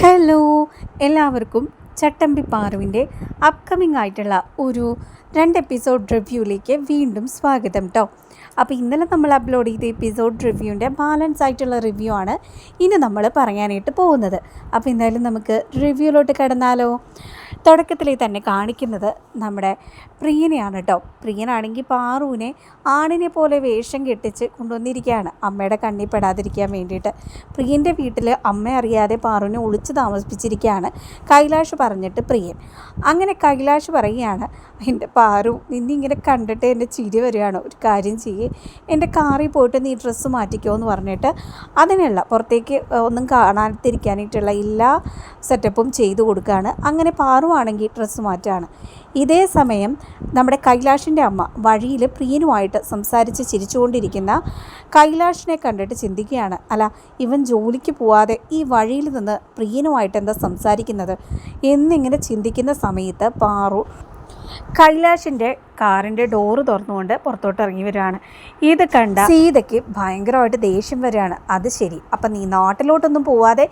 Hello എല്ലാവർക്കും ചട്ടമ്പി പാറുവിന്റെ upcoming ആയിട്ടുള്ള ഒരു രണ്ട് എപ്പിസോഡ് റിവ്യൂയിലേക്ക് വീണ്ടും സ്വാഗതം കേട്ടോ അപ്പോൾ ഇന്നലെ നമ്മൾ അപ്ലോഡ് ചെയ്ത എപ്പിസോഡ് റിവ്യൂവിന്റെ ബാലൻസ് ആയിട്ടുള്ള റിവ്യൂ ആണ് ഇനി നമ്മൾ പറയാനായിട്ട് പോകുന്നത്. അപ്പോൾ എന്തായാലും നമുക്ക് റിവ്യൂയിലോട്ട് കിടന്നാലോ. തുടക്കത്തിൽ തന്നെ കാണിക്കുന്നത് നമ്മുടെ പ്രിയനെയാണ് കേട്ടോ പ്രിയനാണെങ്കിൽ പാറുവിനെ ആണിനെ പോലെ വേഷം കെട്ടിച്ച് കൊണ്ടുവന്നിരിക്കുകയാണ്. അമ്മയുടെ കണ്ണിൽ പെടാതിരിക്കാൻ വേണ്ടിയിട്ട്. പ്രിയന്റെ വീട്ടിൽ അമ്മ അറിയാതെ പാറുവിനെ ഒളിച്ച് താമസിപ്പിച്ചിരിക്കുകയാണ് കൈലാഷ് പറഞ്ഞിട്ട് പ്രിയൻ. അങ്ങനെ കൈലാഷ് പറയുകയാണ് എന്റെ പാറു നിന്നിങ്ങനെ കണ്ടിട്ട് എന്റെ ചിരി വരികയാണ്. ഒരു കാര്യം ചെയ്യേ. എന്റെ കാറിൽ പോയിട്ട് നീ ഡ്രസ്സ് മാറ്റിക്കോ എന്ന് പറഞ്ഞിട്ട് അതിനുള്ള പുറത്തേക്ക് ഒന്നും കാണാതിരിക്കാനായിട്ടുള്ള എല്ലാ സെറ്റപ്പും ചെയ്തു കൊടുക്കുകയാണ്. അങ്ങനെ പാറുവാണെങ്കിൽ ഡ്രസ്സ് മാറ്റാണ്. ഇതേ സമയം നമ്മുടെ കൈലാഷിന്റെ അമ്മ വഴിയിൽ പ്രിയനുമായിട്ട് സംസാരിച്ച് ചിരിച്ചുകൊണ്ടിരിക്കുന്ന കൈലാഷിനെ കണ്ടിട്ട് ചിന്തിക്കുകയാണ്. അല്ല ഇവൻ ജോലിക്ക് പോവാതെ ഈ വഴിയിൽ നിന്ന് പ്രിയനുമായിട്ട് എന്താ സംസാരിക്കുന്നത്? എന്നിങ്ങനെ ചിന്തിക്കുന്ന സമയത്ത് പാറു കൈലാഷിന്റെ കാറിന്റെ ഡോറ് തുറന്നുകൊണ്ട് പുറത്തോട്ട് ഇറങ്ങി വരികയാണ്. ഇത് കണ്ട സീതയ്ക്ക് ഭയങ്കരമായിട്ട് ദേഷ്യം വരികയാണ്. അത് ശരി. അപ്പം നീ നാട്ടിലോട്ടൊന്നും പോവാതെ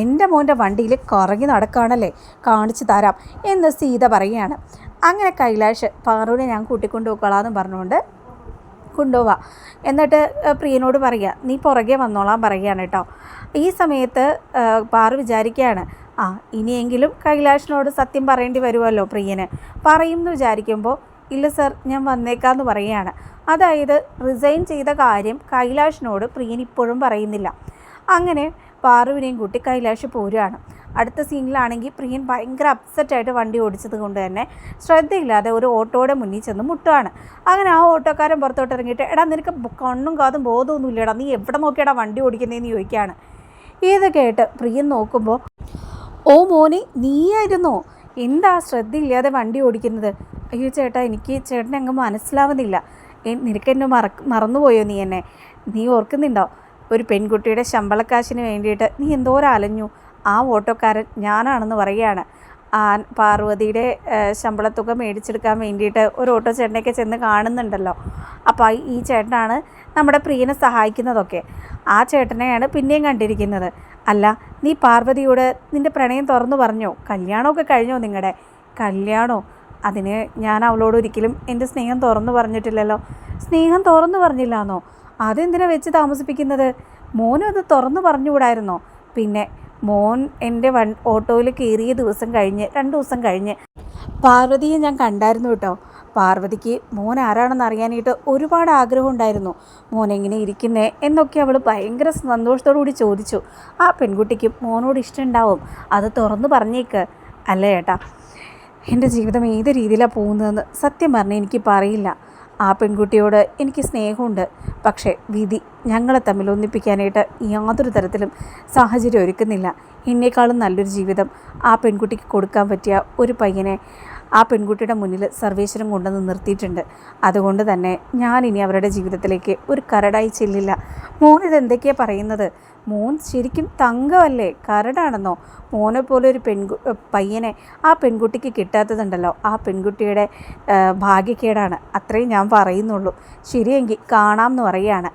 എന്റെ മോന്റെ വണ്ടിയിൽ കറങ്ങി നടക്കുകയാണല്ലേ? കാണിച്ചു തരാം എന്ന് സീത പറയുകയാണ്. അങ്ങനെ കൈലാഷ് പാറൂനെ ഞാൻ കൂട്ടിക്കൊണ്ടു പോയിക്കോളാമെന്ന് പറഞ്ഞുകൊണ്ട് കൊണ്ടുപോവാ. എന്നിട്ട് പ്രിയനോട് പറയുക നീ പുറകെ വന്നോളാം പറയുകയാണ് കേട്ടോ. ഈ സമയത്ത് പാറു വിചാരിക്കുകയാണ് ആ ഇനിയെങ്കിലും കൈലാഷിനോട് സത്യം പറയേണ്ടി വരുമല്ലോ പ്രിയന്. പറയും എന്ന് വിചാരിക്കുമ്പോൾ ഇല്ല സർ ഞാൻ വന്നേക്കാമെന്ന് പറയുകയാണ്. അതായത് റിസൈൻ ചെയ്ത കാര്യം കൈലാഷിനോട് പ്രിയൻ ഇപ്പോഴും പറയുന്നില്ല. അങ്ങനെ പാറുവിനെയും കൂട്ടി കൈലാഷ് പോരുകയാണ്. അടുത്ത സീനിലാണെങ്കിൽ പ്രിയൻ ഭയങ്കര അപ്സെറ്റായിട്ട് വണ്ടി ഓടിച്ചത് കൊണ്ട് തന്നെ ശ്രദ്ധയില്ലാതെ ഒരു ഓട്ടോയുടെ മുന്നിൽ ചെന്ന് മുട്ടുകയാണ്. അങ്ങനെ ആ ഓട്ടോക്കാരൻ പുറത്തോട്ട് ഇറങ്ങിയിട്ട് എടാ നിനക്ക് കണ്ണും കാതും ബോധമൊന്നുമില്ലടാ. നീ എവിടെ നോക്കിയടാ വണ്ടി ഓടിക്കുന്നതെന്ന് ചോദിക്കുകയാണ്. ഇത് കേട്ട് പ്രിയൻ നോക്കുമ്പോൾ ഓ മോനെ നീയായിരുന്നോ? എന്താ ശ്രദ്ധയില്ലാതെ വണ്ടി ഓടിക്കുന്നത്? അയ്യോ ചേട്ടാ എനിക്ക് ചേട്ടനെ അങ്ങ് മനസ്സിലാവുന്നില്ല. നിനക്കെന്നെ മറ മറന്നുപോയോ നീ എന്നെ? നീ ഓർക്കുന്നുണ്ടോ? ഒരു പെൺകുട്ടിയുടെ ശമ്പളക്കാശിന് വേണ്ടിയിട്ട് നീ എന്തോരം അലഞ്ഞു ആ ഓട്ടോക്കാരൻ ഞാനാണെന്ന് പറയുകയാണ്. ആ പാർവതിയുടെ ശമ്പളത്തുക മേടിച്ചെടുക്കാൻ വേണ്ടിയിട്ട് ഒരു ഓട്ടോ ചേട്ടനെയൊക്കെ ചെന്ന് കാണുന്നുണ്ടല്ലോ. അപ്പോൾ ഈ ചേട്ടനാണ് നമ്മുടെ പ്രിയനെ സഹായിക്കുന്നതൊക്കെ. ആ ചേട്ടനെയാണ് പിന്നെയും കണ്ടിരിക്കുന്നത്. അല്ല നീ പാർവതിയോട് നിന്റെ പ്രണയം തുറന്നു പറഞ്ഞോ? കല്യാണമൊക്കെ കഴിഞ്ഞോ നിങ്ങളുടെ കല്യാണോ? അതിന് ഞാൻ അവളോട് ഒരിക്കലും എന്റെ സ്നേഹം തുറന്നു പറഞ്ഞിട്ടില്ലല്ലോ. സ്നേഹം തുറന്നു പറഞ്ഞില്ലാന്നോ? അതെന്തിനാ വെച്ച് താമസിപ്പിക്കുന്നത്? മോനും അത് തുറന്നു പറഞ്ഞുകൂടായിരുന്നോ? പിന്നെ മോൻ എന്റെ വൺ ഓട്ടോയിൽ കയറിയ ദിവസം കഴിഞ്ഞ് രണ്ട് ദിവസം കഴിഞ്ഞ് പാർവതിയെ ഞാൻ കണ്ടായിരുന്നു കേട്ടോ. പാർവതിക്ക് മോൻ ആരാണെന്ന് അറിയാനായിട്ട് ഒരുപാട് ആഗ്രഹം ഉണ്ടായിരുന്നു മോൻ എങ്ങനെ ഇരിക്കുന്നേ എന്നൊക്കെ അവൾ ഭയങ്കര സന്തോഷത്തോടു കൂടി ചോദിച്ചു. ആ പെൺകുട്ടിക്ക് മോനോട് ഇഷ്ടമുണ്ടാവും. അത് തുറന്നു പറഞ്ഞേക്ക്. അല്ലേ ഏട്ടാ? എന്റെ ജീവിതം ഏത് രീതിയിലാണ് പോകുന്നതെന്ന് സത്യം പറഞ്ഞാൽ എനിക്ക് പറയില്ല. ആ പെൺകുട്ടിയോട് എനിക്ക് സ്നേഹമുണ്ട്. പക്ഷേ വിധി ഞങ്ങളെ തമ്മിൽ ഒന്നിപ്പിക്കാനായിട്ട് യാതൊരു തരത്തിലും സാഹചര്യം ഒരുക്കുന്നില്ല. എന്നേക്കാളും നല്ലൊരു ജീവിതം ആ പെൺകുട്ടിക്ക് കൊടുക്കാൻ പറ്റിയ ഒരു പയ്യനെ ആ പെൺകുട്ടിയുടെ മുന്നിൽ സർവേശ്വരം കൊണ്ടുവന്ന് നിർത്തിയിട്ടുണ്ട്. അതുകൊണ്ട് തന്നെ ഞാൻ ഇനി അവരുടെ ജീവിതത്തിലേക്ക് ഒരു കരടായി ചെല്ലില്ല. മോൻ ഇതെന്തൊക്കെയാണ് പറയുന്നത്? മോൻ ശരിക്കും തങ്കമല്ലേ കരടാണെന്നോ? മോനെ പോലെ ഒരു പെൺകു പയ്യനെ ആ പെൺകുട്ടിക്ക് കിട്ടാത്തതുണ്ടല്ലോ. ആ പെൺകുട്ടിയുടെ ഭാഗ്യക്കേടാണ്. അത്രയും ഞാൻ പറയുന്നുള്ളൂ. ശരിയെങ്കിൽ കാണാം എന്ന് പറയുകയാണ്.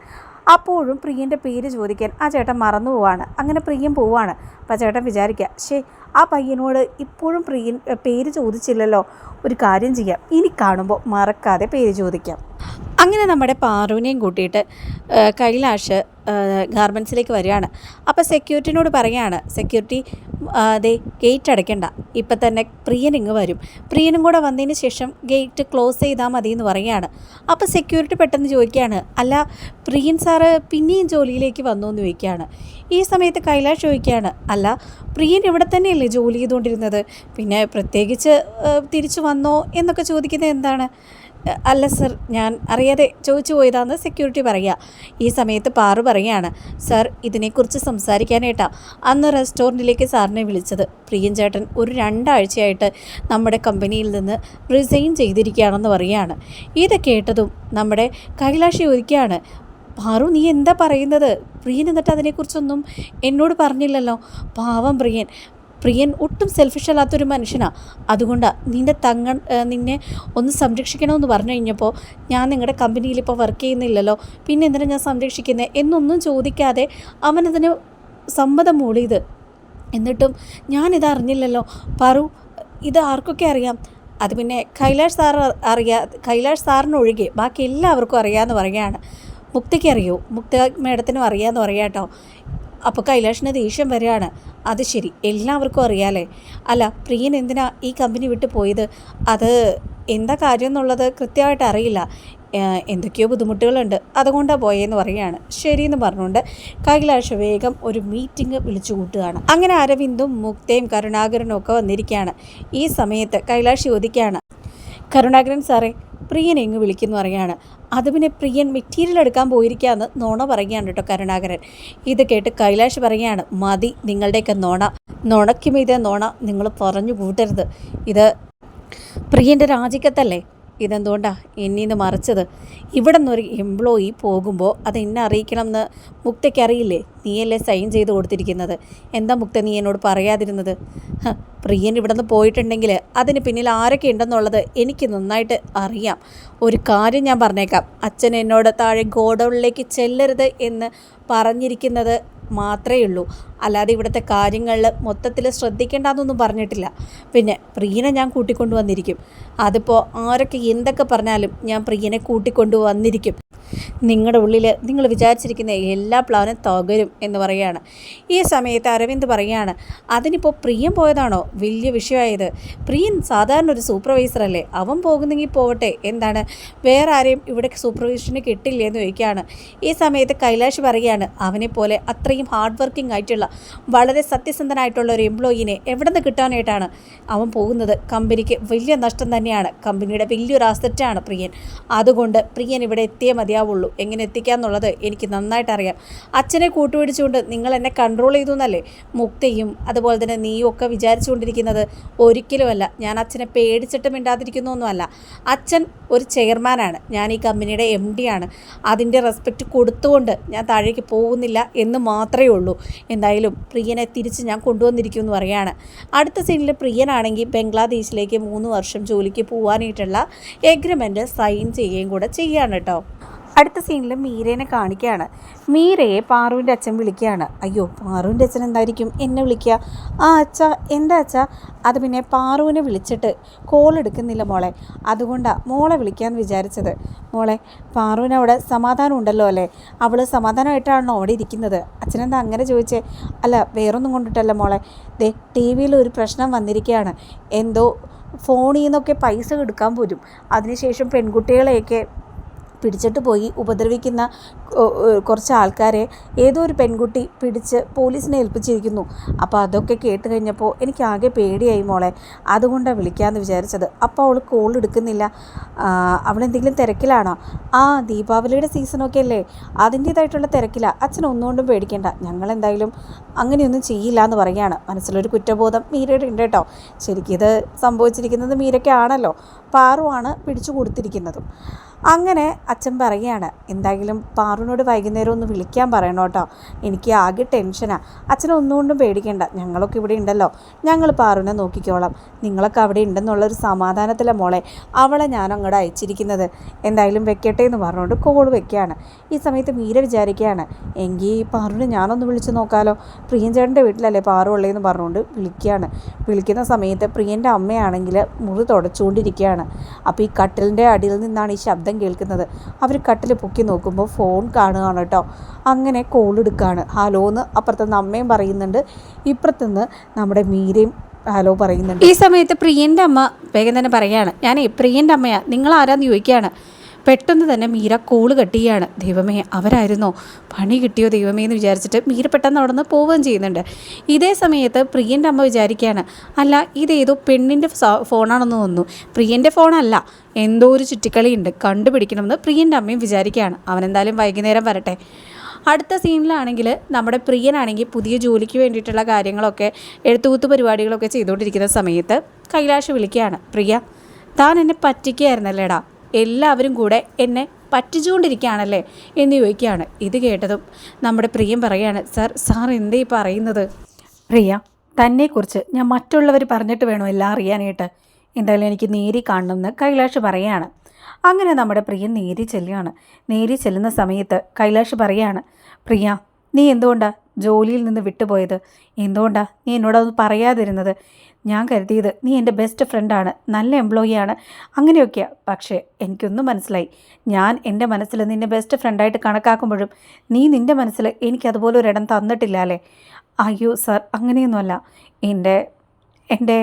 അപ്പോഴും പ്രിയന്റെ പേര് ചോദിക്കാൻ ആ ചേട്ടൻ മറന്നു പോവാണ്. അങ്ങനെ പ്രിയം പോവാണ്. അപ്പോൾ ചേട്ടൻ വിചാരിക്കുക ശേ ആ പയ്യനോട് ഇപ്പോഴും പ്രിയൻ പേര് ചോദിച്ചില്ലല്ലോ. ഒരു കാര്യം ചെയ്യാം. ഇനി കാണുമ്പോൾ മറക്കാതെ പേര് ചോദിക്കാം. അങ്ങനെ നമ്മുടെ പാറുവിനെയും കൂട്ടിയിട്ട് കൈലാഷ് ഗാർമെൻസിലേക്ക് വരികയാണ്. അപ്പോൾ സെക്യൂരിറ്റിനോട് പറയുകയാണ് സെക്യൂരിറ്റി അതെ ഗേറ്റ് അടയ്ക്കണ്ട. ഇപ്പം തന്നെ പ്രിയൻ ഇങ്ങ് വരും. പ്രിയനും കൂടെ വന്നതിന് ശേഷം ഗേറ്റ് ക്ലോസ് ചെയ്താൽ മതി എന്ന് പറയുകയാണ്. അപ്പോൾ സെക്യൂരിറ്റി പെട്ടെന്ന് ചോദിക്കുകയാണ് അല്ല പ്രിയൻ സാറ് പിന്നെയും ജോലിയിലേക്ക് വന്നു എന്ന് ചോദിക്കുകയാണ്. ഈ സമയത്ത് കൈലാഷ് ചോദിക്കുകയാണ് അല്ല പ്രിയൻ ഇവിടെ തന്നെയല്ലേ ജോലി ചെയ്തുകൊണ്ടിരുന്നത്? പിന്നെ പ്രത്യേകിച്ച് തിരിച്ചു വന്നോ? എന്നൊക്കെ ചോദിക്കുന്നത് എന്താണ്? അല്ല സർ ഞാൻ അറിയാതെ ചോദിച്ചു പോയതാന്ന് സെക്യൂരിറ്റി പറയുക. ഈ സമയത്ത് പാറു പറയാണ് സർ ഇതിനെക്കുറിച്ച് സംസാരിക്കാനായിട്ടാണ് അന്ന് റെസ്റ്റോറന്റിലേക്ക് സാറിനെ വിളിച്ചത്. പ്രിയൻ ചേട്ടൻ ഒരു രണ്ടാഴ്ചയായിട്ട് നമ്മുടെ കമ്പനിയിൽ നിന്ന് റിസൈൻ ചെയ്തിരിക്കുകയാണെന്ന് പറയുകയാണ്. ഇത് കേട്ടതും നമ്മുടെ കൈലാഷി ഒരുക്കുകയാണ് പാറു നീ എന്താ പറയുന്നത്? പ്രിയൻ എന്നിട്ട് അതിനെക്കുറിച്ചൊന്നും എന്നോട് പറഞ്ഞില്ലല്ലോ. പാവം പ്രിയൻ. പ്രിയൻ ഒട്ടും സെൽഫിഷ് അല്ലാത്തൊരു മനുഷ്യനാണ് അതുകൊണ്ട് നിന്റെ തങ്ങ നിന്നെ ഒന്ന് സംരക്ഷിക്കണമെന്ന് പറഞ്ഞു കഴിഞ്ഞപ്പോൾ ഞാൻ നിങ്ങളുടെ കമ്പനിയിൽ ഇപ്പോൾ വർക്ക് ചെയ്യുന്നില്ലല്ലോ. പിന്നെ എന്തിനാണ് ഞാൻ സംരക്ഷിക്കുന്നത് എന്നൊന്നും ചോദിക്കാതെ അവനതിന് സമ്മതം മൂളിയത് എന്നിട്ടും ഞാനിത് അറിഞ്ഞില്ലല്ലോ. പറു ഇത് ആർക്കൊക്കെ അറിയാം? അത് പിന്നെ കൈലാഷ് സാർ അറിയാ കൈലാഷ് സാറിനൊഴികെ ബാക്കി എല്ലാവർക്കും അറിയാമെന്ന് പറയുകയാണ്. മുക്തയ്ക്ക് അറിയൂ. മുക്ത മേഡത്തിനും അറിയാമെന്ന് പറയാം കേട്ടോ അപ്പോൾ കൈലാഷിന് ദേഷ്യം വരികയാണ് അത് ശരി എല്ലാവർക്കും അറിയാലേ അല്ല പ്രിയൻ എന്തിനാ ഈ കമ്പനി വിട്ട് പോയത്? അത് എന്താ കാര്യം എന്നുള്ളത് കൃത്യമായിട്ട് അറിയില്ല. എന്തൊക്കെയോ ബുദ്ധിമുട്ടുകളുണ്ട്. അതുകൊണ്ടാണ് പോയെന്ന് പറയുകയാണ്. ശരിയെന്ന് പറഞ്ഞുകൊണ്ട് കൈലാഷ് വേഗം ഒരു മീറ്റിംഗ് വിളിച്ചു കൂട്ടുകയാണ്. അങ്ങനെ അരവിന്ദും മുക്തയും കരുണാകരനും ഒക്കെ വന്നിരിക്കുകയാണ്. ഈ സമയത്ത് കൈലാഷ് ചോദിക്കുകയാണ് കരുണാകരൻ സാറേ പ്രിയൻ എങ്ങ് വിളിക്കുന്നു പറയാണ് അത് പിന്നെ പ്രിയൻ മെറ്റീരിയൽ എടുക്കാൻ പോയിരിക്കാന്ന് നോണ പറയുകയാണ് കേട്ടോ കരുണാകരൻ. ഇത് കേട്ട് കൈലാഷ് പറയുകയാണ് മതി നിങ്ങളുടെയൊക്കെ നോണ. നോണയ്ക്കും ഇതേ നോണ നിങ്ങൾ പറഞ്ഞു കൂട്ടരുത്. ഇത് പ്രിയന്റെ രാജിക്കത്തല്ലേ? ഇതെന്തുകൊണ്ടാ എന്നീന്ന് മറിച്ചത്? ഇവിടെ നിന്നൊരു എംപ്ലോയി പോകുമ്പോൾ അത് എന്നെ അറിയിക്കണം എന്ന് മുക്തയ്ക്ക് അറിയില്ലേ? നീയല്ലേ സൈൻ ചെയ്ത് കൊടുത്തിരിക്കുന്നത്? എന്താ മുക്ത നീ എന്നോട് പറയാതിരുന്നത്? പ്രിയൻ ഇവിടെ നിന്ന് പോയിട്ടുണ്ടെങ്കിൽ അതിന് പിന്നിൽ ആരൊക്കെ ഉണ്ടെന്നുള്ളത് എനിക്ക് നന്നായിട്ട് അറിയാം. ഒരു കാര്യം ഞാൻ പറഞ്ഞേക്കാം. അച്ഛൻ എന്നോട് താഴെ ഗോഡൗണിലേക്ക് ചെല്ലരുത് എന്ന് പറഞ്ഞിരിക്കുന്നത് മാത്രമേ ഉള്ളൂ. അല്ലാതെ ഇവിടുത്തെ കാര്യങ്ങളിൽ മൊത്തത്തിൽ ശ്രദ്ധിക്കേണ്ടെന്നൊന്നും പറഞ്ഞിട്ടില്ല. പിന്നെ പ്രിയനെ ഞാൻ കൂട്ടിക്കൊണ്ടു വന്നിരിക്കും അതിപ്പോൾ ആരൊക്കെ എന്തൊക്കെ പറഞ്ഞാലും ഞാൻ പ്രിയനെ കൂട്ടിക്കൊണ്ടു വന്നിരിക്കും നിങ്ങളുടെ ഉള്ളിൽ നിങ്ങൾ വിചാരിച്ചിരിക്കുന്ന എല്ലാ പ്ലാനും തകരും എന്ന് പറയുകയാണ്. ഈ സമയത്ത് അരവിന്ദ് പറയുകയാണ് അതിനിപ്പോൾ പ്രിയം പോയതാണോ? വലിയ വിഷയമായത് പ്രിയൻ സാധാരണ ഒരു സൂപ്പർവൈസർ അല്ലേ? അവൻ പോകുന്നെങ്കിൽ പോവട്ടെ. എന്താണ്? വേറെ ആരെയും ഇവിടെ സൂപ്പർവൈസറിന് കിട്ടില്ല എന്ന് ചോദിക്കുകയാണ്. ഈ സമയത്ത് കൈലാഷ് പറയുകയാണ് അവനെ പോലെ അത്രയും ഹാർഡ് വർക്കിംഗ് ആയിട്ടുള്ള വളരെ സത്യസന്ധനായിട്ടുള്ള ഒരു എംപ്ലോയിനെ എവിടെ നിന്ന് കിട്ടാനായിട്ടാണ് അവൻ പോകുന്നത്? കമ്പനിക്ക് വലിയ നഷ്ടം തന്നെയാണ്. കമ്പനിയുടെ വലിയൊരു അസറ്റാണ് പ്രിയൻ. അതുകൊണ്ട് പ്രിയൻ ഇവിടെ എത്തിയേ മതിയാവുള്ളൂ. എങ്ങനെ എത്തിക്കാന്നുള്ളത് എനിക്ക് നന്നായിട്ട് അറിയാം അച്ഛനെ കൂട്ടുപിടിച്ചുകൊണ്ട് നിങ്ങൾ എന്നെ കൺട്രോൾ ചെയ്തു എന്നല്ലേ? മുക്തയും അതുപോലെ തന്നെ നീയും ഒക്കെ വിചാരിച്ചുകൊണ്ടിരിക്കുന്നത് ഒരിക്കലുമല്ല. ഞാൻ അച്ഛനെ പേടിച്ചിട്ട് മിണ്ടാതിരിക്കുന്നൊന്നുമല്ല. അച്ഛൻ ഒരു ചെയർമാനാണ് ഞാൻ ഈ കമ്പനിയുടെ എം ആണ്. അതിന്റെ റെസ്പെക്റ്റ് കൊടുത്തുകൊണ്ട് ഞാൻ താഴേക്ക് പോകുന്നില്ല എന്ന് മാത്രമേ ഉള്ളൂ. എന്തായാലും പ്രിയനെ തിരിച്ച് ഞാൻ കൊണ്ടുവന്നിരിക്കും എന്ന് പറയാണ് അടുത്ത സീനിൽ പ്രിയനാണെങ്കിൽ ബംഗ്ലാദേശിലേക്ക് മൂന്ന് വർഷം ജോലിക്ക് പോകാനായിട്ടുള്ള എഗ്രിമെന്റ് സൈൻ ചെയ്യുകയും കൂടെ ചെയ്യാണ് കേട്ടോ. അടുത്ത സീനിൽ മീരേനെ കാണിക്കുകയാണ്. മീരയെ പാറുവിന്റെ അച്ഛൻ വിളിക്കുകയാണ്. അയ്യോ പാറുവിന്റെ അച്ഛൻ എന്തായിരിക്കും? എന്നെ വിളിക്കുക? ആ അച്ഛ എന്താ അച്ഛ? അത് പിന്നെ പാറുവിനെ വിളിച്ചിട്ട് കോൾ എടുക്കുന്നില്ല മോളെ. അതുകൊണ്ടാണ് മോളെ വിളിക്കാമെന്ന് വിചാരിച്ചത്. മോളെ പാറുവിന് അവിടെ സമാധാനം ഉണ്ടല്ലോ അല്ലേ? അവൾ സമാധാനമായിട്ടാണല്ലോ അവിടെ ഇരിക്കുന്നത്? അച്ഛനെന്താ അങ്ങനെ ചോദിച്ചേ? അല്ല വേറൊന്നും കൊണ്ടിട്ടല്ല മോളെ. ദേ ടി വിയിൽ ഒരു പ്രശ്നം വന്നിരിക്കുകയാണ്. എന്തോ ഫോണിൽ നിന്നൊക്കെ പൈസ എടുക്കാൻ പോരും അതിനുശേഷം പെൺകുട്ടികളെയൊക്കെ പിടിച്ചിട്ട് പോയി. ഉപദ്രവിക്കുന്ന കുറച്ച് ആൾക്കാരെ ഏതോ ഒരു പെൺകുട്ടി പിടിച്ച് പോലീസിനെ ഏൽപ്പിച്ചിരിക്കുന്നു. അപ്പോൾ അതൊക്കെ കേട്ട് കഴിഞ്ഞപ്പോൾ എനിക്ക് ആകെ പേടിയായി മോളെ. അതുകൊണ്ടാണ് വിളിക്കാമെന്ന് വിചാരിച്ചത്. അപ്പോൾ അവൾ കോൾ എടുക്കുന്നില്ല. അവളെന്തെങ്കിലും തിരക്കിലാണോ? ആ ദീപാവലിയുടെ സീസണൊക്കെ അല്ലേ? അതിന്റേതായിട്ടുള്ള തിരക്കില. അച്ഛൻ ഒന്നുകൊണ്ടും പേടിക്കേണ്ട. ഞങ്ങൾ എന്തായാലും അങ്ങനെയൊന്നും ചെയ്യില്ല എന്ന് പറയുകയാണ്. മനസ്സിലൊരു കുറ്റബോധം മീരയുടെ ഉണ്ട് കേട്ടോ. ശരിക്കും ഇത് സംഭവിച്ചിരിക്കുന്നത് മീരയ്ക്കാണല്ലോ. പാറുവാണ് പിടിച്ചു കൊടുത്തിരിക്കുന്നതും. അങ്ങനെ അച്ഛൻ പറയുകയാണ് എന്തായാലും പാറുവിനോട് വൈകുന്നേരം ഒന്ന് വിളിക്കാൻ പറയണം കേട്ടോ. എനിക്ക് ആകെ ടെൻഷനാണ് അച്ഛനെ ഒന്നുകൊണ്ടും പേടിക്കേണ്ട. ഞങ്ങളൊക്കെ ഇവിടെ ഉണ്ടല്ലോ. ഞങ്ങൾ പാറുവിനെ നോക്കിക്കോളാം. നിങ്ങളൊക്കെ അവിടെ ഉണ്ടെന്നുള്ളൊരു സമാധാനത്തിലെ മോളെ. അവളെ ഞാൻ അങ്ങോട്ട് അയച്ചിരിക്കുന്നത്. എന്തായാലും വെക്കട്ടെ എന്ന് പറഞ്ഞുകൊണ്ട് കോൾ വെക്കുകയാണ്. ഈ സമയത്ത് മീര വിചാരിക്കുകയാണ് എങ്കിൽ പാറുവിനെ ഞാനൊന്ന് വിളിച്ച് നോക്കാലോ. പ്രിയൻ വീട്ടിലല്ലേ പാറു ഉള്ളതെന്ന് പറഞ്ഞുകൊണ്ട് വിളിക്കുകയാണ്. വിളിക്കുന്ന സമയത്ത് പ്രിയന്റെ അമ്മയാണെങ്കിൽ മുറി തുടച്ചുകൊണ്ടിരിക്കുകയാണ്. അപ്പോൾ ഈ കട്ടിലിന്റെ അടിയിൽ നിന്നാണ് ഈ ശബ്ദം കേൾക്കുന്നത്? അവർ കട്ടിൽ പൊക്കി നോക്കുമ്പോൾ ഫോൺ കാണുകയാണ് കേട്ടോ. അങ്ങനെ കോൾ എടുക്കുകയാണ് ഹലോ എന്ന് അപ്പുറത്തുനിന്ന് അമ്മയും പറയുന്നുണ്ട്. ഇപ്പുറത്തുനിന്ന് നമ്മുടെ മീരയും ഹലോ പറയുന്നുണ്ട്. ഈ സമയത്ത് പ്രിയന്റെ അമ്മ വേഗം തന്നെ പറയുകയാണ് ഞാനേ പ്രിയന്റെ അമ്മയാണ് നിങ്ങൾ ആരാന്ന് ചോദിക്കുകയാണ്. പെട്ടെന്ന് തന്നെ മീര കോൾ കട്ടിയാണ്. ദൈവമേ അവരായിരുന്നോ? പണി കിട്ടിയോ ദൈവമേ എന്ന് വിചാരിച്ചിട്ട് മീര പെട്ടെന്ന് അവിടെ നിന്ന് പോവുകയും ചെയ്യുന്നുണ്ട്. ഇതേ സമയത്ത് പ്രിയന്റെ അമ്മ വിചാരിക്കുകയാണ് അല്ല ഇതേതോ പെണ്ണിന്റെ ഫോണാണെന്ന് തോന്നുന്നു. പ്രിയന്റെ ഫോണല്ല. എന്തോ ഒരു ചുറ്റിക്കളിയുണ്ട്. കണ്ടുപിടിക്കണമെന്ന് പ്രിയന്റെ അമ്മയും വിചാരിക്കുകയാണ്. അവനെന്തായാലും വൈകുന്നേരം വരട്ടെ. അടുത്ത സീനിലാണെങ്കിൽ നമ്മുടെ പ്രിയനാണെങ്കിൽ പുതിയ ജോലിക്ക് വേണ്ടിയിട്ടുള്ള കാര്യങ്ങളൊക്കെ എഴുത്തുകൂത്ത് പരിപാടികളൊക്കെ ചെയ്തുകൊണ്ടിരിക്കുന്ന സമയത്ത് കൈലാഷ് വിളിക്കുകയാണ് പ്രിയ താൻ എന്നെ പറ്റിക്കുകയായിരുന്നല്ലേടാ. എല്ലാവരും കൂടെ എന്നെ പറ്റിച്ചുകൊണ്ടിരിക്കുകയാണല്ലേ എന്ന് ചോദിക്കുകയാണ്. ഇത് കേട്ടതും നമ്മുടെ പ്രിയം പറയുകയാണ് സർ സാർ എന്തേ പറയുന്നത്? പ്രിയ തന്നെക്കുറിച്ച് ഞാൻ മറ്റുള്ളവർ പറഞ്ഞിട്ട് വേണോ എല്ലാം അറിയാനായിട്ട്? എന്തായാലും എനിക്ക് നേരി കാണണമെന്ന് കൈലാഷ് പറയാണ് അങ്ങനെ നമ്മുടെ പ്രിയ നേരി ചെല്ലുകയാണ്. നേരി ചെല്ലുന്ന സമയത്ത് കൈലാഷ് പറയാണ് പ്രിയ നീ എന്തുകൊണ്ടാണ് ജോലിയിൽ നിന്ന് വിട്ടുപോയത്? എന്തുകൊണ്ടാണ് നീ എന്നോടൊന്ന് പറയാതിരുന്നത്? ഞാൻ കരുതിയത് നീ എന്റെ ബെസ്റ്റ് ഫ്രണ്ടാണ് നല്ല എംപ്ലോയിയാണ് അങ്ങനെയൊക്കെയാണ് പക്ഷേ എനിക്കൊന്നും മനസ്സിലായി. ഞാൻ എന്റെ മനസ്സിൽ നിന്നെ ബെസ്റ്റ് ഫ്രണ്ടായിട്ട് കണക്കാക്കുമ്പോഴും നീ നിന്റെ മനസ്സിൽ എനിക്കതുപോലെ ഒരിടം തന്നിട്ടില്ല അല്ലേ? അയ്യോ സാർ അങ്ങനെയൊന്നുമല്ല. എന്റെ എന്റെ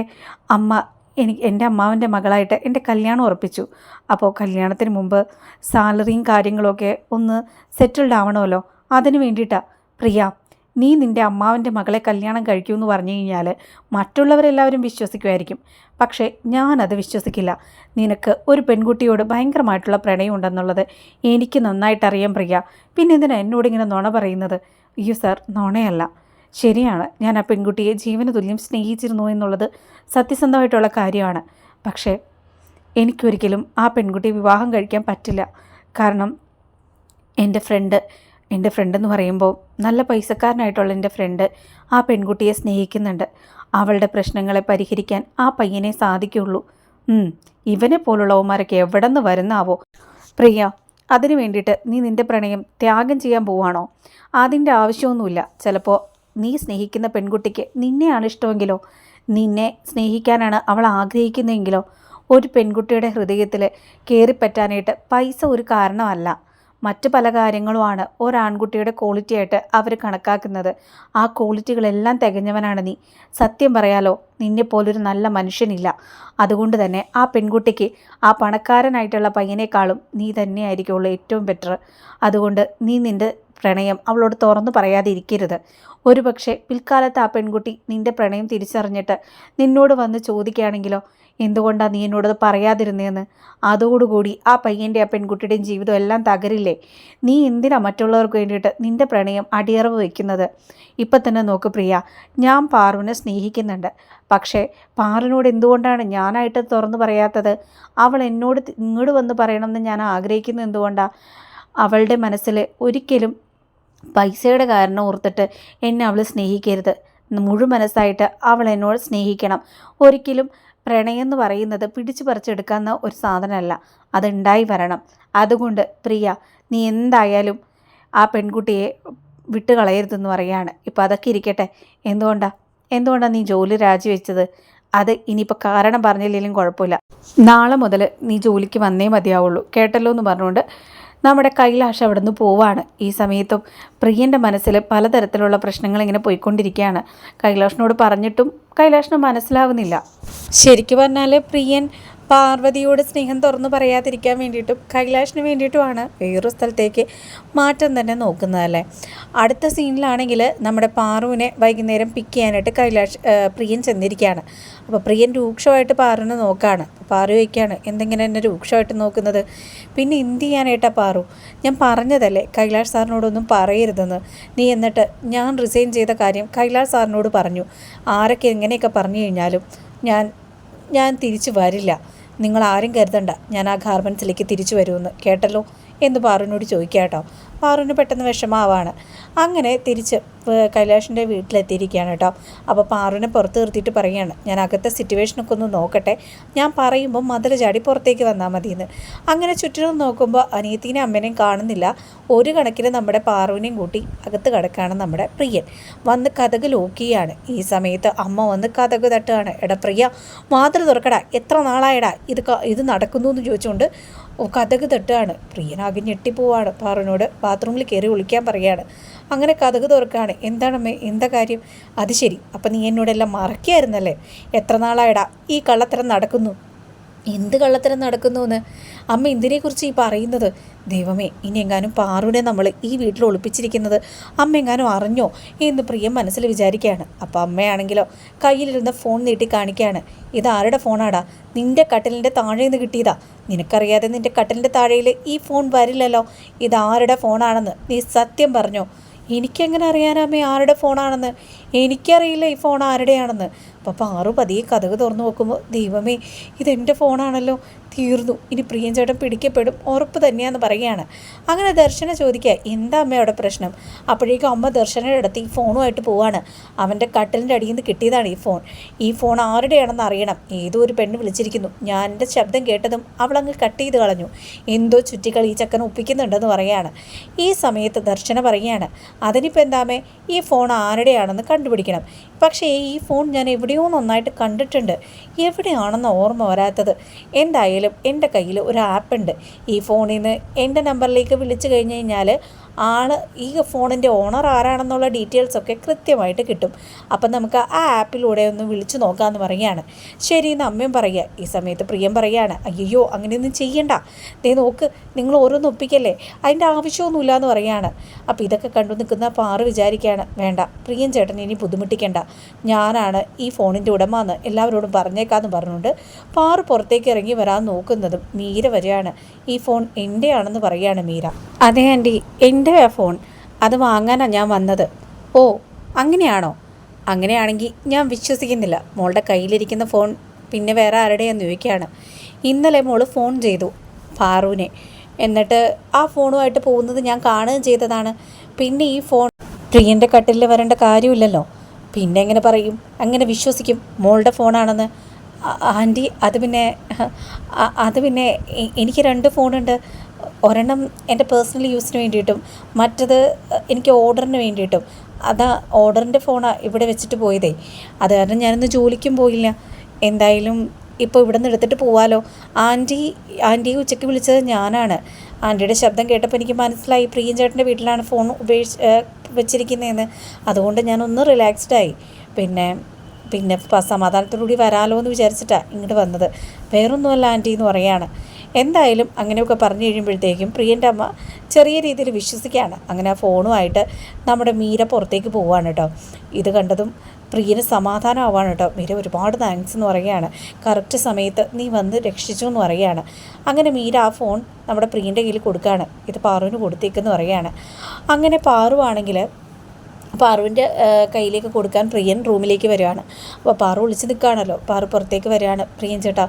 അമ്മ എനിക്ക് എന്റെ അമ്മാവന്റെ മകളായിട്ട് എന്റെ കല്യാണം ഉറപ്പിച്ചു. അപ്പോൾ കല്യാണത്തിന് മുമ്പ് സാലറിയും കാര്യങ്ങളൊക്കെ ഒന്ന് സെറ്റിൽഡ് ആവണമല്ലോ. അതിന് വേണ്ടിയിട്ടാണ് പ്രിയ നീ നിന്റെ അമ്മാവന്റെ മകളെ കല്യാണം കഴിക്കൂ എന്ന് പറഞ്ഞു കഴിഞ്ഞാൽ മറ്റുള്ളവരെല്ലാവരും വിശ്വസിക്കുമായിരിക്കും. പക്ഷേ ഞാനത് വിശ്വസിക്കില്ല. നിനക്ക് ഒരു പെൺകുട്ടിയോട് ഭയങ്കരമായിട്ടുള്ള പ്രണയം ഉണ്ടെന്നുള്ളത് എനിക്ക് നന്നായിട്ട് അറിയാം പ്രിയ. പിന്നെ എന്തിനാ എന്നോട് ഇങ്ങനെ നുണ പറയുന്നത്? അയ്യോ സാർ നുണയല്ല. ശരിയാണ് ഞാൻ ആ പെൺകുട്ടിയെ ജീവന തുല്യം സ്നേഹിച്ചിരുന്നു എന്നുള്ളത് സത്യസന്ധമായിട്ടുള്ള കാര്യമാണ്. പക്ഷേ എനിക്കൊരിക്കലും ആ പെൺകുട്ടിയെ വിവാഹം കഴിക്കാൻ പറ്റില്ല. കാരണം എന്റെ ഫ്രണ്ട് എന്റെ ഫ്രണ്ട് എന്ന് പറയുമ്പോൾ നല്ല പൈസക്കാരനായിട്ടുള്ള എന്റെ ഫ്രണ്ട് ആ പെൺകുട്ടിയെ സ്നേഹിക്കുന്നുണ്ട്. അവളുടെ പ്രശ്നങ്ങളെ പരിഹരിക്കാൻ ആ പയ്യനെ സാധിക്കുള്ളൂ. ഇവനെ പോലുള്ളവന്മാരൊക്കെ എവിടെ നിന്ന് വരുന്നാവോ? പ്രിയ അതിനു വേണ്ടിയിട്ട് നീ നിന്റെ പ്രണയം ത്യാഗം ചെയ്യാൻ പോവാണോ? അതിന്റെ ആവശ്യമൊന്നുമില്ല. ചിലപ്പോൾ നീ സ്നേഹിക്കുന്ന പെൺകുട്ടിക്ക് നിന്നെയാണ് ഇഷ്ടമെങ്കിലോ? നിന്നെ സ്നേഹിക്കാനാണ് അവൾ ആഗ്രഹിക്കുന്നതെങ്കിലോ? ഒരു പെൺകുട്ടിയുടെ ഹൃദയത്തിൽ കയറിപ്പറ്റാനായിട്ട് പൈസ ഒരു കാരണമല്ല. മറ്റ് പല കാര്യങ്ങളുമാണ് ഒരാൺകുട്ടിയുടെ ക്വാളിറ്റി ആയിട്ട് അവർ കണക്കാക്കുന്നത്. ആ ക്വാളിറ്റികളെല്ലാം തികഞ്ഞവനാണ് നീ. സത്യം പറയാലോ നിന്നെ പോലൊരു നല്ല മനുഷ്യനില്ല. അതുകൊണ്ട് തന്നെ ആ പെൺകുട്ടിക്ക് ആ പണക്കാരനായിട്ടുള്ള പയ്യനേക്കാളും നീ തന്നെയായിരിക്കുള്ളൂ ഏറ്റവും ബെറ്റർ അതുകൊണ്ട് നീ നിന്റെ പ്രണയം അവളോട് തുറന്നു പറയാതെ ഇരിക്കരുത് ഒരുപക്ഷെ പിൽക്കാലത്ത് ആ പെൺകുട്ടി നിന്റെ പ്രണയം തിരിച്ചറിഞ്ഞിട്ട് നിന്നോട് വന്ന് ചോദിക്കുകയാണെങ്കിലോ എന്തുകൊണ്ടാണ് നീ എന്നോടത് പറയാതിരുന്നതെന്ന് അതോടുകൂടി ആ പയ്യന്റെ ആ പെൺകുട്ടിയുടെയും ജീവിതം എല്ലാം തകരില്ലേ? നീ എന്തിനാ മറ്റുള്ളവർക്ക് വേണ്ടിയിട്ട് നിന്റെ പ്രണയം അടിയറവ് വയ്ക്കുന്നത് ഇപ്പം തന്നെ നോക്ക് പ്രിയ ഞാൻ പാറുവിനെ സ്നേഹിക്കുന്നുണ്ട്. പക്ഷേ പാറിനോട് എന്തുകൊണ്ടാണ് ഞാനായിട്ട് തുറന്നു പറയാത്തത്? അവൾ എന്നോട് ഇങ്ങോട്ട് വന്ന് പറയണമെന്ന് ഞാൻ ആഗ്രഹിക്കുന്നത് എന്തുകൊണ്ടാണ് അവളുടെ മനസ്സിൽ ഒരിക്കലും പൈസയുടെ കാരണം ഓർത്തിട്ട് എന്നെ അവൾ സ്നേഹിക്കരുത്. മുഴു മനസ്സായിട്ട് അവൾ എന്നോട് സ്നേഹിക്കണം. ഒരിക്കലും പ്രണയം എന്ന് പറയുന്നത് പിടിച്ചു പറിച്ചെടുക്കാവുന്ന ഒരു സാധനമല്ല. അതുണ്ടായി വരണം. അതുകൊണ്ട് പ്രിയ നീ എന്തായാലും ആ പെൺകുട്ടിയെ വിട്ടുകളയരുതെന്ന് പറയാണ്. ഇപ്പം അതൊക്കെ ഇരിക്കട്ടെ. എന്തുകൊണ്ടാണ് എന്തുകൊണ്ടാണ് നീ ജോലി രാജിവെച്ചത്? അത് ഇനിയിപ്പോൾ കാരണം പറഞ്ഞില്ലെങ്കിലും കുഴപ്പമില്ല. നാളെ മുതൽ നീ ജോലിക്ക് വന്നേ മതിയാവുള്ളൂ. കേട്ടല്ലോ എന്ന് പറഞ്ഞുകൊണ്ട് നമ്മുടെ കൈലാഷ് അവിടെ നിന്ന് പോവാണ്. ഈ സമയത്തും പ്രിയന്റെ മനസ്സിൽ പലതരത്തിലുള്ള പ്രശ്നങ്ങൾ ഇങ്ങനെ പോയിക്കൊണ്ടിരിക്കുകയാണ്. കൈലാഷിനോട് പറഞ്ഞിട്ടും കൈലാഷിന് മനസ്സിലാവുന്നില്ല. ശരിക്കു പറഞ്ഞാൽ പ്രിയൻ പാർവതിയോട് സ്നേഹം തുറന്നു പറയാതിരിക്കാൻ വേണ്ടിയിട്ടും കൈലാഷിന് വേണ്ടിയിട്ടുമാണ് വേറൊരു സ്ഥലത്തേക്ക് മാറ്റം തന്നെ നോക്കുന്നത് അല്ലേ? അടുത്ത സീനിലാണെങ്കിൽ നമ്മുടെ പാറുവിനെ വൈകുന്നേരം പിക്ക് ചെയ്യാനായിട്ട് കൈലാഷ് പ്രിയൻ ചെന്നിരിക്കുകയാണ്. അപ്പോൾ പ്രിയൻ രൂക്ഷമായിട്ട് പാറുവിനെ നോക്കുകയാണ് പാറു വയ്ക്കുകയാണ് എന്തെങ്കിലും എന്നെ രൂക്ഷമായിട്ട് നോക്കുന്നത്? പിന്നെ എന്ത് ചെയ്യാനായിട്ടാണ് പാറു? ഞാൻ പറഞ്ഞതല്ലേ കൈലാഷ് സാറിനോടൊന്നും പറയരുതെന്ന്. നീ എന്നിട്ട് ഞാൻ റിസൈൻ ചെയ്ത കാര്യം കൈലാഷ് സാറിനോട് പറഞ്ഞു. ആരൊക്കെ എങ്ങനെയൊക്കെ പറഞ്ഞു കഴിഞ്ഞാലും ഞാൻ ഞാൻ തിരിച്ചു വരില്ല. നിങ്ങൾ ആരും കരുതണ്ട. ഞാൻ ആ ഗാർമെൻസിലേക്ക് തിരിച്ചു വരുമെന്ന്. കേട്ടല്ലോ? എന്ന് പാറുവിനോട് ചോദിക്കുക കേട്ടോ. പാറുവിന് പെട്ടെന്ന് വിഷമാവാണ് അങ്ങനെ തിരിച്ച് കൈലാഷിന്റെ വീട്ടിലെത്തിയിരിക്കുകയാണ് കേട്ടോ. അപ്പോൾ പാറുവിനെ പുറത്ത് നിർത്തിയിട്ട് പറയുകയാണ് ഞാൻ അകത്തെ സിറ്റുവേഷനൊക്കെ ഒന്ന് നോക്കട്ടെ. ഞാൻ പറയുമ്പോൾ മതിൽ ചാടി പുറത്തേക്ക് വന്നാൽ മതിയെന്ന്. അങ്ങനെ ചുറ്റിനും നോക്കുമ്പോൾ അനിയത്തിനെ അമ്മേനെയും കാണുന്നില്ല. ഒരു കണക്കിന് നമ്മുടെ പാറുവിനെയും കൂട്ടി അകത്ത് കിടക്കുകയാണ് നമ്മുടെ പ്രിയൻ. വന്ന് കഥക് ലോക്കിയാണ് ഈ സമയത്ത് അമ്മ വന്ന് കഥക് തട്ടുകയാണ്. എടാ പ്രിയ മാതൃ തുറക്കടാ. എത്ര നാളായടാ? ഇത് ഇത് നടക്കുന്നു എന്ന് ചോദിച്ചുകൊണ്ട് ഓ കഥക് തട്ടുകയാണ് പ്രിയനാകെ ഞെട്ടിപ്പോവാണ്. പാറുവിനോട് ബാത്റൂമിൽ കയറി വിളിക്കാൻ പറയുകയാണ്. അങ്ങനെ കഥക് തുറക്കുകയാണ്. എന്താണമ്മേ എന്താ കാര്യം? അത് ശരി. അപ്പം നീ എന്നോടെല്ലാം മറക്കായിരുന്നല്ലേ എത്ര നാളായടാ? ഈ കള്ളത്തരം നടക്കുന്നു. എന്ത് കള്ളത്തരം നടക്കുന്നു എന്ന് അമ്മ എന്തിനെക്കുറിച്ച് ഈ പറയുന്നത്? ദൈവമേ ഇനി എങ്ങാനും പാറുവിനെ നമ്മൾ ഈ വീട്ടിൽ ഒളിപ്പിച്ചിരിക്കുന്നത് അമ്മ എങ്ങാനും അറിഞ്ഞോ എന്ന് പ്രിയം മനസ്സിൽ വിചാരിക്കുകയാണ്. അപ്പോൾ അമ്മയാണെങ്കിലോ കയ്യിലിരുന്ന ഫോൺ നീട്ടി കാണിക്കുകയാണ്. ഇത് ആരുടെ ഫോണാടാ? നിന്റെ കട്ടിലിന്റെ താഴെ നിന്ന് കിട്ടിയതാ. നിനക്കറിയാതെ നിന്റെ കട്ടിലിന്റെ താഴെയിൽ ഈ ഫോൺ വരില്ലല്ലോ. ഇത് ആരുടെ ഫോണാണെന്ന് നീ സത്യം പറഞ്ഞോ? എനിക്കെങ്ങനെ അറിയാനാമേ ആരുടെ ഫോണാണെന്ന്? എനിക്കറിയില്ല ഈ ഫോൺ ആരുടെയാണെന്ന്. അപ്പോൾ പാറു പതിയെ കഥക് തുറന്നു നോക്കുമ്പോൾ ദൈവമേ ഇതെന്റെ ഫോണാണല്ലോ തീർന്നു. ഇനി പ്രിയൻ ചേട്ടൻ പിടിക്കപ്പെടും ഉറപ്പ് തന്നെയാന്ന് പറയുകയാണ്. അങ്ങനെ ദർശന ചോദിക്കുക എന്താ അമ്മയുടെ പ്രശ്നം? അപ്പോഴേക്കും അമ്മ ദർശനയുടെ അടുത്ത് ഈ ഫോണുമായിട്ട് പോവാണ്. അവന്റെ കട്ടിലിന്റെ അടിയിൽ നിന്ന് കിട്ടിയതാണ് ഈ ഫോൺ. ഈ ഫോൺ ആരുടെയാണെന്ന് അറിയണം. ഏതോ ഒരു പെണ്ണ് വിളിച്ചിരിക്കുന്നു. ഞാൻ എന്റെ ശബ്ദം കേട്ടതും അവളങ്ങ് കട്ട് ചെയ്ത് കളഞ്ഞു. എന്തോ ചുറ്റിക്കളി ഈ ചക്കൻ ഒപ്പിക്കുന്നുണ്ടെന്ന് പറയുകയാണ്. ഈ സമയത്ത് ദർശന പറയുകയാണ് അതിനിപ്പോൾ എന്താമേ ഈ ഫോൺ ആരുടെയാണെന്ന് കണ്ടുപിടിക്കണം. പക്ഷേ ഈ ഫോൺ ഞാൻ എവിടെയോ നന്നായിട്ട് കണ്ടിട്ടുണ്ട്. എവിടെയാണെന്ന് ഓർമ്മ വരാത്തത്? എന്തായാലും എന്റെ കയ്യിൽ ഒരു ആപ്പ് ഉണ്ട്. ഈ ഫോണിൽ നിന്ന് എന്റെ നമ്പറിലേക്ക് വിളിച്ചു കഴിഞ്ഞ് കഴിഞ്ഞാൽ ആൾ ഈ ഫോണിന്റെ ഓണർ ആരാണെന്നുള്ള ഡീറ്റെയിൽസ് ഒക്കെ കൃത്യമായിട്ട് കിട്ടും. അപ്പം നമുക്ക് ആ ആപ്പിലൂടെ ഒന്ന് വിളിച്ചു നോക്കാമെന്ന് പറയുകയാണ്. ശരി എന്ന് അമ്മയും പറയുക ഈ സമയത്ത് പ്രിയം പറയുകയാണ് അയ്യോ അങ്ങനെയൊന്നും ചെയ്യണ്ട. ദേ നോക്ക് നിങ്ങൾ ഓരോന്ന് ഒപ്പിക്കല്ലേ അതിന്റെ ആവശ്യമൊന്നുമില്ല എന്ന് പറയുകയാണ്. അപ്പോൾ ഇതൊക്കെ കണ്ടു നിൽക്കുന്ന പാറ് വിചാരിക്കുകയാണ് വേണ്ട പ്രിയം ചേട്ടൻ ഇനി ബുദ്ധിമുട്ടിക്കേണ്ട. ഞാനാണ് ഈ ഫോണിന്റെ ഉടമ എന്ന് എല്ലാവരോടും പറഞ്ഞേക്കാമെന്ന് പറഞ്ഞുകൊണ്ട് പാറ് പുറത്തേക്ക് ഇറങ്ങി വരാൻ നോക്കുന്നതും മീര വരെയാണ്. ഈ ഫോൺ എന്റെയാണെന്ന് പറയുകയാണ് മീര. അതെ ആന്റി. എന്റെ ഫോൺ. അത് വാങ്ങാനാണ് ഞാൻ വന്നത്. ഓ അങ്ങനെയാണോ? അങ്ങനെയാണെങ്കിൽ ഞാൻ വിശ്വസിക്കുന്നില്ല. മോളുടെ കയ്യിലിരിക്കുന്ന ഫോൺ പിന്നെ വേറെ ആരുടെയെന്ന് ചോദിക്കുകയാണ്. ഇന്നലെ മോൾ ഫോൺ ചെയ്തു ഫാറൂനെ. എന്നിട്ട് ആ ഫോണുമായിട്ട് പോകുന്നത് ഞാൻ കാണുകയും ചെയ്തതാണ്. പിന്നെ ഈ ഫോൺ പ്രിയന്റെ കട്ടിലിൽ വരേണ്ട കാര്യമില്ലല്ലോ. പിന്നെ എങ്ങനെ പറയും? അങ്ങനെ വിശ്വസിക്കും. മോളുടെ ഫോണാണെന്ന്. ആന്റി അത് പിന്നെ അത് പിന്നെ എനിക്ക് രണ്ട് ഫോണുണ്ട്. ഒരെണ്ണം എന്റെ പേഴ്സണൽ യൂസിന് വേണ്ടിയിട്ടും മറ്റത് എനിക്ക് ഓർഡറിന് വേണ്ടിയിട്ടും. അതാ ഓർഡറിന്റെ ഫോണാണ് ഇവിടെ വെച്ചിട്ട് പോയതേ. അത് കാരണം ഞാനൊന്ന് ജോലിക്കും പോയില്ല. എന്തായാലും ഇപ്പോൾ ഇവിടെ നിന്ന് എടുത്തിട്ട് പോവാലോ. ആന്റി ആന്റിയെ ഉച്ചയ്ക്ക് വിളിച്ചത് ഞാനാണ്. ആന്റിയുടെ ശബ്ദം കേട്ടപ്പോൾ എനിക്ക് മനസ്സിലായി. പ്രിയൻ ചേട്ടന്റെ വീട്ടിലാണ് ഫോൺ ഉപേക്ഷ വെച്ചിരിക്കുന്നതെന്ന്. അതുകൊണ്ട് ഞാനൊന്ന് റിലാക്സ്ഡായി പിന്നെ പിന്നെ സമാധാനത്തോടുകൂടി വരാലോ എന്ന് വിചാരിച്ചിട്ടാണ് ഇങ്ങോട്ട് വന്നത്. വേറൊന്നുമല്ല ആന്റി എന്ന് പറയാണ്. എന്തായാലും അങ്ങനെയൊക്കെ പറഞ്ഞു കഴിയുമ്പോഴത്തേക്കും പ്രിയന്റെ അമ്മ ചെറിയ രീതിയിൽ വിശ്വസിക്കുകയാണ്. അങ്ങനെ ആ ഫോണുമായിട്ട് നമ്മുടെ മീര പുറത്തേക്ക് പോവുകയാണ് കേട്ടോ. ഇത് കണ്ടതും പ്രിയന് സമാധാനമാവാണ് കേട്ടോ. മീര ഒരുപാട് താങ്ക്സ് എന്ന് പറയുകയാണ്. കറക്റ്റ് സമയത്ത് നീ വന്ന് രക്ഷിച്ചു എന്ന് പറയുകയാണ്. അങ്ങനെ മീര ആ ഫോൺ നമ്മുടെ പ്രിയന്റെ കയ്യിൽ കൊടുക്കുകയാണ്. ഇത് പാറുവിന് കൊടുത്തേക്കെന്ന് പറയുകയാണ്. അങ്ങനെ പാറുവാണെങ്കിൽ പാറുവിന്റെ കയ്യിലേക്ക് കൊടുക്കാൻ പ്രിയൻ റൂമിലേക്ക് വരികയാണ് അപ്പോൾ പാറു ഒളിച്ച് നിൽക്കുകയാണല്ലോ. പാറു പുറത്തേക്ക് വരികയാണ്. പ്രിയൻ ചേട്ടാ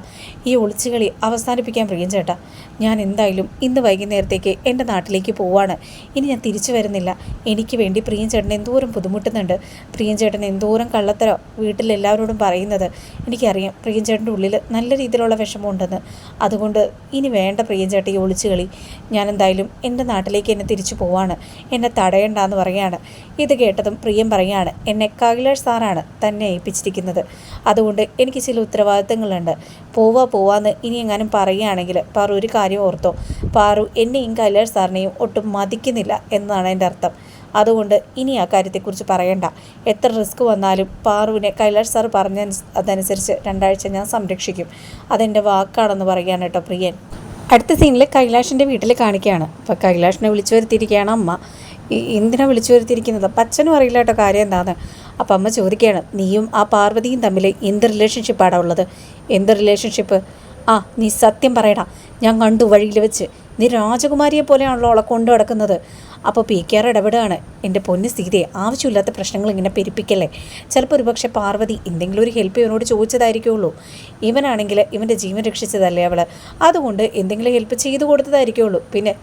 ഈ ഒളിച്ചുകളി അവസാനിപ്പിക്കാൻ പ്രിയൻ ചേട്ടാ. ഞാൻ എന്തായാലും ഇന്ന് വൈകുന്നേരത്തേക്ക് എന്റെ നാട്ടിലേക്ക് പോവാണ്. ഇനി ഞാൻ തിരിച്ചു വരുന്നില്ല. എനിക്ക് വേണ്ടി പ്രിയൻ ചേട്ടൻ എന്തോരം ബുദ്ധിമുട്ടുന്നുണ്ട്. പ്രിയൻ ചേട്ടൻ എന്തോരം കള്ളത്തരം വീട്ടിലെല്ലാവരോടും പറയുന്നത്. എനിക്കറിയാം പ്രിയൻ ചേട്ടന്റെ ഉള്ളിൽ നല്ല രീതിയിലുള്ള വിഷമമുണ്ടെന്ന്. അതുകൊണ്ട് ഇനി വേണ്ട പ്രിയൻ ചേട്ടൻ ഈ ഒളിച്ചുകളി ഞാൻ എന്തായാലും എന്റെ നാട്ടിലേക്ക് എന്നെ തിരിച്ചു പോവാണ്. എന്നെ തടയണ്ടെന്ന് പറയാണ് ഇത് കേട്ടതും പ്രിയം പറയാണ് എന്നെ കൈലാഷ് സാറാണ് തന്നെ ഏൽപ്പിച്ചിരിക്കുന്നത്. അതുകൊണ്ട് എനിക്ക് ചില ഉത്തരവാദിത്തങ്ങളുണ്ട്. പോവാ പോവാന്ന് ഇനി എങ്ങാനും പറയുകയാണെങ്കിൽ പാറു ഒരു കാര്യം ഓർത്തോ. പാറു എന്നെയും കൈലാഷ് സാറിനെയും ഒട്ടും മതിക്കുന്നില്ല എന്നതാണ് എന്റെ അർത്ഥം. അതുകൊണ്ട് ഇനി ആ കാര്യത്തെക്കുറിച്ച് പറയണ്ട. എത്ര റിസ്ക് വന്നാലും പാറുവിനെ കൈലാഷ് സാർ പറഞ്ഞ അതനുസരിച്ച് രണ്ടാഴ്ച ഞാൻ സംരക്ഷിക്കും. അതെന്റെ വാക്കാണെന്ന് പറയുകയാണ് കേട്ടോ പ്രിയൻ. അടുത്ത സീനിൽ കൈലാഷിന്റെ വീട്ടിൽ കാണിക്കുകയാണ്. അപ്പോൾ കൈലാഷിനെ വിളിച്ചു വരുത്തിയിരിക്കുകയാണ് അമ്മ. എന്തിനാ വിളിച്ചു വരുത്തിയിരിക്കുന്നത്? പച്ചനും അറിയില്ല കാര്യം എന്താന്ന്. അപ്പം അമ്മ ചോദിക്കുകയാണ് നീയും ആ പാർവതിയും തമ്മിൽ എന്ത് റിലേഷൻഷിപ്പാടാ ഉള്ളത്? എന്ത് റിലേഷൻഷിപ്പ് ആ നീ സത്യം പറയടാ. ഞാൻ കണ്ടു വഴിയിൽ വെച്ച്. നീ രാജകുമാരിയെ പോലെയാണല്ലോ അവളെ കൊണ്ടു നടക്കുന്നത്. അപ്പോൾ പി കെ ആർ ഇടപെടുകയാണ്. എന്റെ പൊന്ന് സീതയെ ആവശ്യമില്ലാത്ത പ്രശ്നങ്ങൾ ഇങ്ങനെ പെരുപ്പിക്കല്ലേ? ചിലപ്പോൾ ഒരുപക്ഷെ പാർവതി എന്തെങ്കിലും ഒരു ഹെൽപ്പ് ഇവനോട് ചോദിച്ചതായിരിക്കുള്ളൂ. ഇവനാണെങ്കിൽ ഇവന്റെ ജീവൻ രക്ഷിച്ചതല്ലേ അവൾ അതുകൊണ്ട് എന്തെങ്കിലും ഹെൽപ്പ് ചെയ്തു കൊടുത്തതായിരിക്കുള്ളൂ. പിന്നെ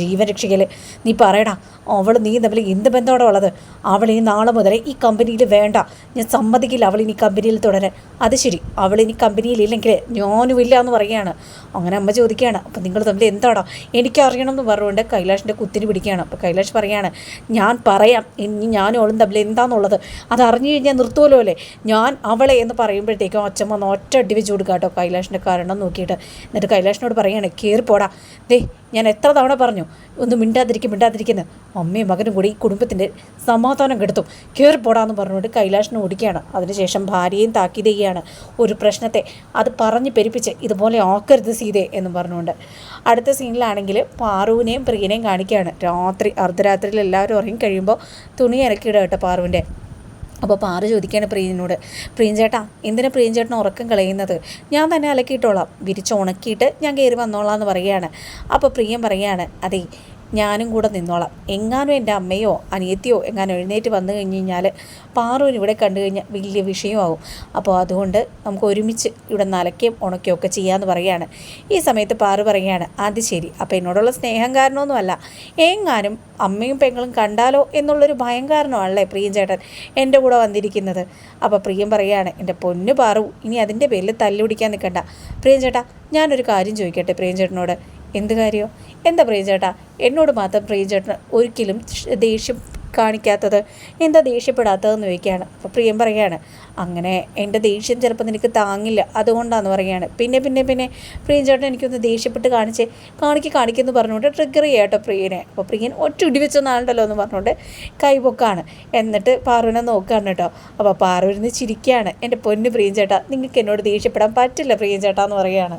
ജീവൻ രക്ഷിക്കൽ നീ പറയടാ അവൾ നീ തമ്മിൽ എന്ത് ബന്ധമാണ് ഉള്ളത്? അവൾ ഈ നാളെ മുതൽ ഈ കമ്പനിയിൽ വേണ്ട. ഞാൻ സമ്മതിക്കില്ല അവൾ ഇനി കമ്പനിയിൽ തുടരാൻ. അത് ശരി അവൾ ഇനി കമ്പനിയിൽ ഇല്ലെങ്കിൽ ഞാനും ഇല്ല എന്ന് പറയുകയാണ്. അങ്ങനെ അമ്മ ചോദിക്കുകയാണ് അപ്പം നിങ്ങൾ തമ്മിൽ എന്താടാ? എനിക്കറിയണം എന്ന് പറഞ്ഞുകൊണ്ട് കൈലാഷിന്റെ കുത്തിന് പിടിക്കുകയാണ്. അപ്പോൾ കൈലാഷ് പറയാണ് ഞാൻ പറയാം ഇനി ഞാനും അവളും തമ്മിൽ എന്താണെന്നുള്ളത് അത് അറിഞ്ഞു കഴിഞ്ഞാൽ നിർത്തുമല്ലോ അല്ലേ? ഞാൻ അവളെ എന്ന് പറയുമ്പോഴത്തേക്കും അച്ഛൻ വന്ന് ഒറ്റ അടി വെച്ച് കൊടുക്കുക കേട്ടോ കൈലാഷിന്റെ കാരണം നോക്കിയിട്ട്. എന്നിട്ട് കൈലാഷിനോട് പറയാണ് പോടാ. ദേ ഞാൻ എത്ര തവണ പറഞ്ഞു ഒന്ന് മിണ്ടാതിരിക്കും മിണ്ടാതിരിക്കുന്നു. അമ്മയും മകനും കൂടി ഈ കുടുംബത്തിന്റെ സമാധാനം കെടുത്തും. കയറി പോടാന്ന് പറഞ്ഞുകൊണ്ട് കൈലാഷിനെ ഓടിക്കുകയാണ്. അതിനുശേഷം ഭാര്യയും താക്കീത് ചെയ്യുകയാണ്. ഒരു പ്രശ്നത്തെ അത് പറഞ്ഞ് പെരുപ്പിച്ച് ഇതുപോലെ ആക്കരുത് സീതേ എന്ന് പറഞ്ഞുകൊണ്ട്. അടുത്ത സീനിലാണെങ്കിൽ പാറുവിനെയും പ്രിയനെയും കാണിക്കുകയാണ്. രാത്രി അർദ്ധരാത്രിയിൽ എല്ലാവരും ഉറങ്ങി കഴിയുമ്പോൾ തുണി ഇറക്കിയിടുക കേട്ടോ പാറുവിന്റെ. അപ്പോൾ പാറു ചോദിക്കുകയാണ് പ്രിയനോട് പ്രിയൻ ചേട്ടാ എന്തിനാ പ്രിയൻ ചേട്ടൻ ഉറക്കം കളയുന്നത്? ഞാൻ തന്നെ അലക്കിയിട്ടോളാം. വിരിച്ച് ഉണക്കിയിട്ട് ഞാൻ കയറി വന്നോളാം എന്ന് പറയുകയാണ്. അപ്പോൾ പ്രിയൻ പറയുകയാണ് അതെ ഞാനും കൂടെ നിന്നോളാം. എങ്ങാനും എന്റെ അമ്മയോ അനിയത്തിയോ എങ്ങാനും എഴുന്നേറ്റ് വന്നു കഴിഞ്ഞ് കഴിഞ്ഞാൽ പാറുവിന് ഇവിടെ കണ്ടു കഴിഞ്ഞാൽ വലിയ വിഷയമാവും അപ്പോൾ അതുകൊണ്ട് നമുക്ക് ഒരുമിച്ച് ഇവിടെ നലയ്ക്കും ഉണക്കുകയും ഒക്കെ ചെയ്യാമെന്ന് പറയുകയാണ്. ഈ സമയത്ത് പാറു പറയുകയാണ് അത് ശരി അപ്പോൾ എന്നോടുള്ള സ്നേഹം കാരണമൊന്നുമല്ല എങ്ങാനും അമ്മയും പെങ്ങളും കണ്ടാലോ എന്നുള്ളൊരു ഭയം കാരണമാണല്ലേ പ്രിയൻ ചേട്ടൻ എന്റെ കൂടെ വന്നിരിക്കുന്നത്? അപ്പോൾ പ്രിയം പറയുകയാണ് എന്റെ പൊന്നു പാറു ഇനി അതിന്റെ പേരിൽ തല്ലുപിടിക്കാൻ നിൽക്കണ്ട. പ്രിയൻ ചേട്ടാ ഞാനൊരു കാര്യം ചോദിക്കട്ടെ പ്രിയൻ ചേട്ടനോട്? എന്ത് കാര്യമോ എന്താ പ്രിയചേട്ടാ എന്നോട് മാത്രം പ്രിയചേട്ടൻ ഒരിക്കലും ദേഷ്യം കാണിക്കാത്തത് എന്താ ദേഷ്യപ്പെടാത്തതെന്ന് ചോദിക്കുകയാണ്. അപ്പോൾ പ്രിയം പറയുകയാണ് അങ്ങനെ എന്റെ ദേഷ്യം ചിലപ്പോൾ നിനക്ക് താങ്ങില്ല അതുകൊണ്ടാന്ന് പറയുകയാണ്. പിന്നെ പിന്നെ പിന്നെ പ്രിയൻ ചേട്ടൻ എനിക്കൊന്ന് ദേഷ്യപ്പെട്ട് കാണിച്ച് കാണിക്ക് കാണിക്കുമെന്ന് പറഞ്ഞുകൊണ്ട് ട്രിഗർ ചെയ്യാട്ടോ പ്രിയനെ. അപ്പോൾ പ്രിയൻ ഒറ്റ ഇടി വെച്ചൊന്നാളുണ്ടല്ലോ എന്ന് പറഞ്ഞുകൊണ്ട് കൈപൊക്കാണ് എന്നിട്ട് പാറുവിനെ നോക്കുകയാണ് കേട്ടോ. അപ്പോൾ പാറു ഇരുന്ന് ചിരിക്കുകയാണ് എന്റെ പൊന്ന് പ്രിയൻ ചേട്ടാ നിങ്ങൾക്ക് എന്നോട് ദേഷ്യപ്പെടാൻ പറ്റില്ല പ്രിയൻ ചേട്ടാ എന്ന് പറയുകയാണ്.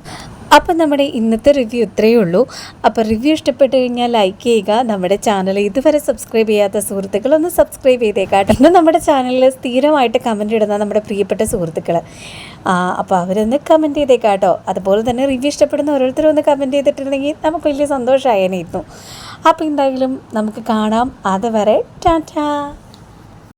അപ്പം നമ്മുടെ ഇന്നത്തെ റിവ്യൂ ഇത്രയേ ഉള്ളൂ. അപ്പോൾ റിവ്യൂ ഇഷ്ടപ്പെട്ട് കഴിഞ്ഞാൽ ലൈക്ക് ചെയ്യുക. നമ്മുടെ ചാനൽ ഇതുവരെ സബ്സ്ക്രൈബ് ചെയ്യാത്ത സുഹൃത്തുക്കൾ ഒന്ന് സബ്സ്ക്രൈബ് ചെയ്തേക്കാട്ടെ ഇന്ന് നമ്മുടെ ചാനലിൽ സ്ഥിരമായിട്ട് കമന്റ് ഇടുന്ന നമ്മുടെ പ്രിയപ്പെട്ട സുഹൃത്തുക്കൾ അപ്പോൾ അവരൊന്ന് കമന്റ് ചെയ്തേക്കാട്ടോ അതുപോലെ തന്നെ റിവ്യൂ ഇഷ്ടപ്പെടുന്ന ഓരോരുത്തരും ഒന്ന് കമന്റ് ചെയ്തിട്ടുണ്ടെങ്കിൽ നമുക്ക് വലിയ സന്തോഷമായേനായിരുന്നു അപ്പോൾ എന്തായാലും നമുക്ക് കാണാം. അതുവരെ ടാറ്റാ.